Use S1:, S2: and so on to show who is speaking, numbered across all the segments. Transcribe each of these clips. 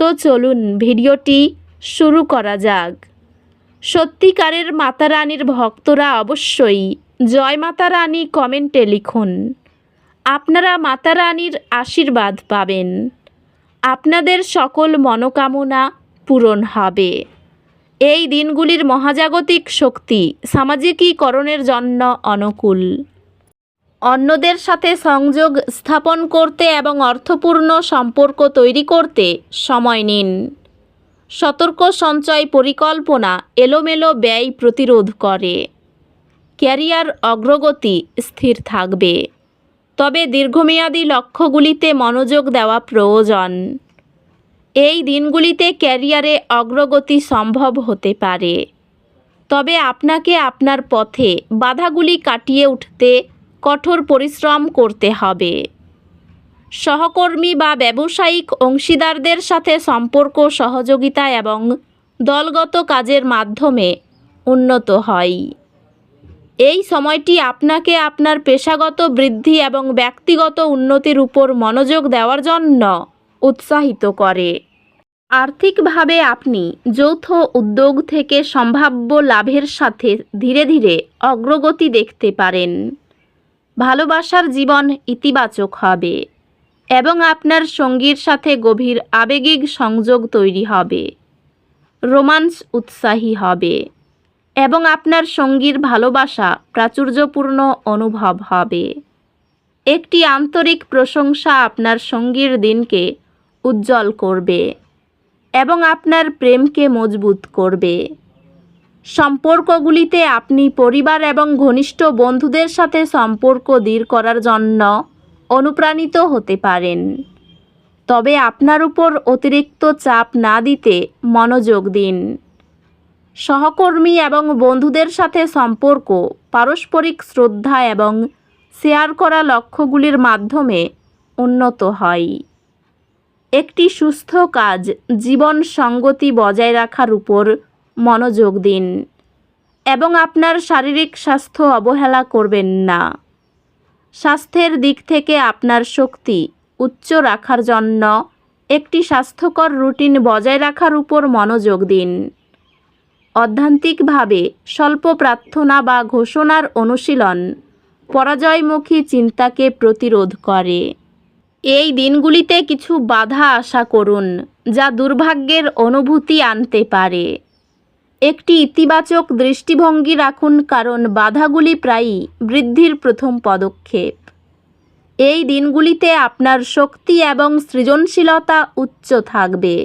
S1: তো চলুন ভিডিওটি শুরু করা যাক। সত্যিকারের মাতা রানীর ভক্তরা অবশ্যই জয় মাতা রানী কমেন্টে লিখুন। আপনারা মাতা রানীর আশীর্বাদ পাবেন। আপনাদের সকল মনোকামনা পূরণ হবে। এই দিনগুলির মহাজাগতিক শক্তি সামাজিকীকরণের জন্য অনুকূল। অন্যদের সাথে সংযোগ স্থাপন করতে এবং অর্থপূর্ণ সম্পর্ক তৈরি করতে সময় নিন। সতর্ক সঞ্চয় পরিকল্পনা এলোমেলো ব্যয় প্রতিরোধ করে। ক্যারিয়ার অগ্রগতি স্থির থাকবে। তবে দীর্ঘমেয়াদী লক্ষ্যগুলিতে মনোযোগ দেওয়া প্রয়োজন। এই দিনগুলিতে ক্যারিয়ারে অগ্রগতি সম্ভব হতে পারে। তবে আপনাকে আপনার পথে বাধাগুলি কাটিয়ে উঠতে কঠোর পরিশ্রম করতে হবে। সহকর্মী বা ব্যবসায়িক অংশীদারদের সাথে সম্পর্ক, সহযোগিতা এবং দলগত কাজের মাধ্যমে উন্নত হয়। এই সময়টি আপনাকে আপনার পেশাগত বৃদ্ধি এবং ব্যক্তিগত উন্নতির উপর মনোযোগ দেওয়ার জন্য উৎসাহিত করে। আর্থিকভাবে আপনি যৌথ উদ্যোগ থেকে সম্ভাব্য লাভের সাথে ধীরে ধীরে অগ্রগতি দেখতে পারেন। ভালোবাসার জীবন ইতিবাচক হবে এবং আপনার সঙ্গীর সাথে গভীর আবেগিক সংযোগ তৈরি হবে। রোমান্স উৎসাহী হবে এবং আপনার সঙ্গীর ভালোবাসা প্রাচুর্যপূর্ণ অনুভব হবে। একটি আন্তরিক প্রশংসা আপনার সঙ্গীর দিনকে উজ্জ্বল করবে এবং আপনার প্রেমকে মজবুত করবে। সম্পর্কগুলিতে আপনি পরিবার এবং ঘনিষ্ঠ বন্ধুদের সাথে সম্পর্ক দৃঢ় করার জন্য অনুপ্রাণিত হতে পারেন। তবে আপনার উপর অতিরিক্ত চাপ না দিতে মনোযোগ দিন। সহকর্মী এবং বন্ধুদের সাথে সম্পর্ক, পারস্পরিক শ্রদ্ধা এবং শেয়ার করা লক্ষ্যগুলির মাধ্যমে উন্নত হয়। একটি সুস্থ কাজ জীবন সঙ্গতি বজায় রাখার উপর মনোযোগ দিন এবং আপনার শারীরিক স্বাস্থ্য অবহেলা করবেন না। স্বাস্থ্যের দিক থেকে আপনার শক্তি উচ্চ রাখার জন্য একটি স্বাস্থ্যকর রুটিন বজায় রাখার উপর মনোযোগ দিন। অধ্যান্তিকভাবে স্বল্প প্রার্থনা বা ঘোষণার অনুশীলন পরাজয়মুখী চিন্তাকে প্রতিরোধ করে। এই দিনগুলিতে কিছু বাধা আশা করুন, যা দুর্ভাগ্যের অনুভূতি আনতে পারে। একটি ইতিবাচক দৃষ্টিভঙ্গি রাখুন, কারণ বাধাগুলি প্রায়ই বৃদ্ধির প্রথম পদক্ষেপ। এই দিনগুলিতে আপনার শক্তি এবং সৃজনশীলতা উচ্চ থাকবে,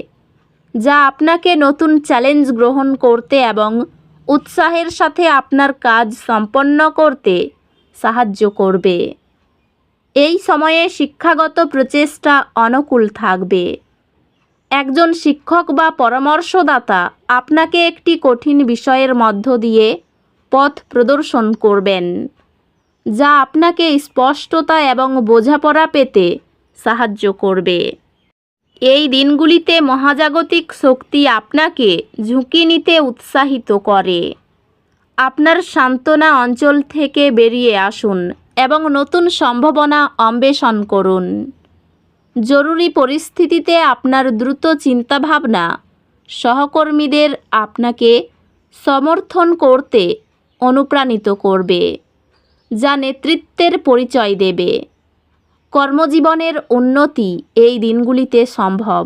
S1: যা আপনাকে নতুন চ্যালেঞ্জ গ্রহণ করতে এবং উৎসাহের সাথে আপনার কাজ সম্পন্ন করতে সাহায্য করবে। এই সময়ে শিক্ষাগত প্রচেষ্টা অনুকূল থাকবে। একজন শিক্ষক বা পরামর্শদাতা আপনাকে একটি কঠিন বিষয়ের মধ্য দিয়ে পথ প্রদর্শন করবেন, যা আপনাকে স্পষ্টতা এবং বোঝাপড়া পেতে সাহায্য করবে। এই দিনগুলিতে মহাজাগতিক শক্তি আপনাকে ঝুঁকি নিতে উৎসাহিত করে। আপনার সান্ত্বনা অঞ্চল থেকে বেরিয়ে আসুন এবং নতুন সম্ভাবনা অন্বেষণ করুন। জরুরি পরিস্থিতিতে আপনার দ্রুত চিন্তাভাবনা সহকর্মীদের আপনাকে সমর্থন করতে অনুপ্রাণিত করবে, যা নেতৃত্বের পরিচয় দেবে। কর্মজীবনের উন্নতি এই দিনগুলিতে সম্ভব।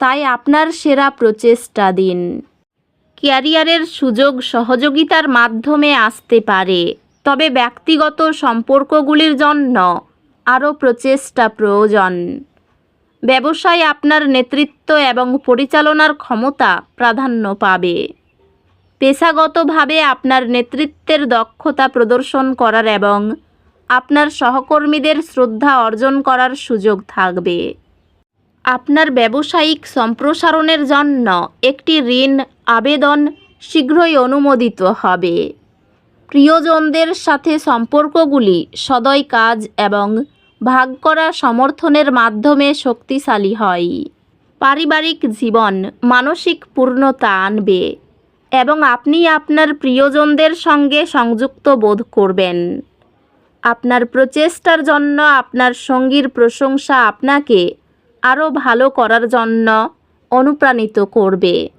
S1: তাই আপনার সেরা প্রচেষ্টা দিন। ক্যারিয়ারের সুযোগ সহযোগিতার মাধ্যমে আসতে পারে, তবে ব্যক্তিগত সম্পর্কগুলির জন্য আরও প্রচেষ্টা প্রয়োজন। ব্যবসায় আপনার নেতৃত্ব এবং পরিচালনার ক্ষমতা প্রাধান্য পাবে। পেশাগতভাবে আপনার নেতৃত্বের দক্ষতা প্রদর্শন করার এবং আপনার সহকর্মীদের শ্রদ্ধা অর্জন করার সুযোগ থাকবে। আপনার ব্যবসায়িক সম্প্রসারণের জন্য একটি ঋণ আবেদন শীঘ্রই অনুমোদিত হবে। প্রিয়জনদের সাথে সম্পর্কগুলি সদয় কাজ এবং ভাগ করা সমর্থনের মাধ্যমে শক্তিশালী হয়। পারিবারিক জীবন, মানসিক পূর্ণতা আনবে এবং আপনি আপনার প্রিয়জনদের সঙ্গে সংযুক্ত বোধ করবেন। আপনার প্রচেষ্টার জন্য আপনার সঙ্গীর প্রশংসা আপনাকে আরও ভালো করার জন্য অনুপ্রাণিত করবে।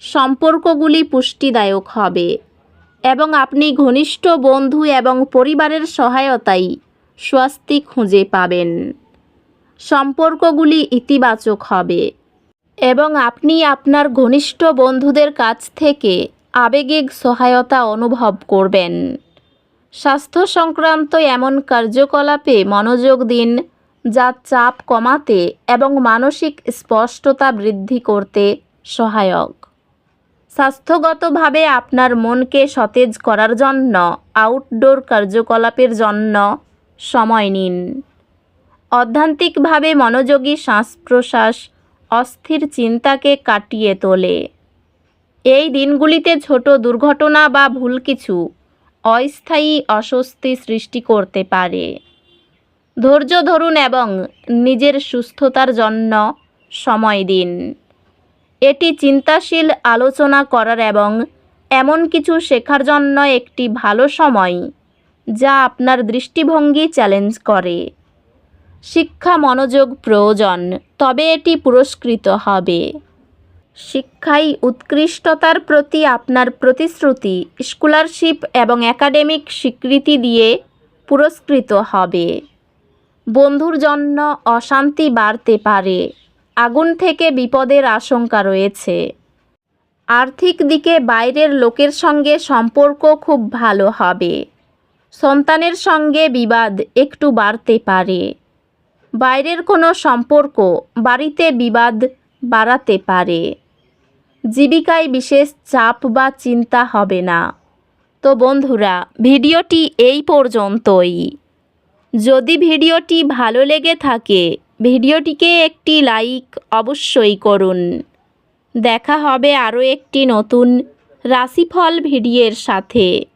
S1: সম্পর্কগুলি পুষ্টিদায়ক হবে এবং আপনি ঘনিষ্ঠ বন্ধু এবং পরিবারের সহায়তায় স্বস্তি খুঁজে পাবেন। সম্পর্কগুলি ইতিবাচক হবে এবং আপনি আপনার ঘনিষ্ঠ বন্ধুদের কাছ থেকে আবেগিক সহায়তা অনুভব করবেন। স্বাস্থ্য সংক্রান্ত এমন কার্যকলাপে মনোযোগ দিন যা চাপ কমাতে এবং মানসিক স্পষ্টতা বৃদ্ধি করতে সহায়ক। স্বাস্থ্যগতভাবে আপনার মনকে সতেজ করার জন্য আউটডোর কার্যকলাপের জন্য সময় নিন। অধ্যান্তিকভাবে মনোযোগী শ্বাস প্রশ্বাস অস্থির চিন্তাকে কাটিয়ে তোলে। এই দিনগুলিতে ছোট দুর্ঘটনা বা ভুল কিছু অস্থায়ী অস্বস্তি সৃষ্টি করতে পারে। ধৈর্য ধরুন এবং নিজের সুস্থতার জন্য সময় দিন। এটি চিন্তাশীল আলোচনা করার এবং এমন কিছু শেখার জন্য একটি ভালো সময় যা আপনার দৃষ্টিভঙ্গি চ্যালেঞ্জ করে। শিক্ষা মনোযোগ প্রয়োজন, তবে এটি পুরস্কৃত হবে। শিক্ষাই উৎকৃষ্টতার প্রতি আপনার প্রতিশ্রুতি স্কলারশিপ এবং একাডেমিক স্বীকৃতি দিয়ে পুরস্কৃত হবে। বন্ধুর জন্য অশান্তি বাড়তে পারে, আগুন থেকে বিপদের আশঙ্কা রয়েছে। আর্থিক দিকে বাইরের লোকের সঙ্গে সম্পর্ক খুব ভালো হবে। সন্তানের সঙ্গে বিবাদ একটু বাড়তে পারে। বাইরের কোনো সম্পর্ক বাড়িতে বিবাদ বাড়াতে পারে। জীবিকায় বিশেষ চাপ বা চিন্তা হবে না। তো বন্ধুরা, ভিডিওটি এই পর্যন্তই। যদি ভিডিওটি ভালো লেগে থাকে, ভিডিওটিকে একটি লাইক অবশ্যই করুন। দেখা হবে আরও একটি নতুন রাশিফল ভিডিওর সাথে।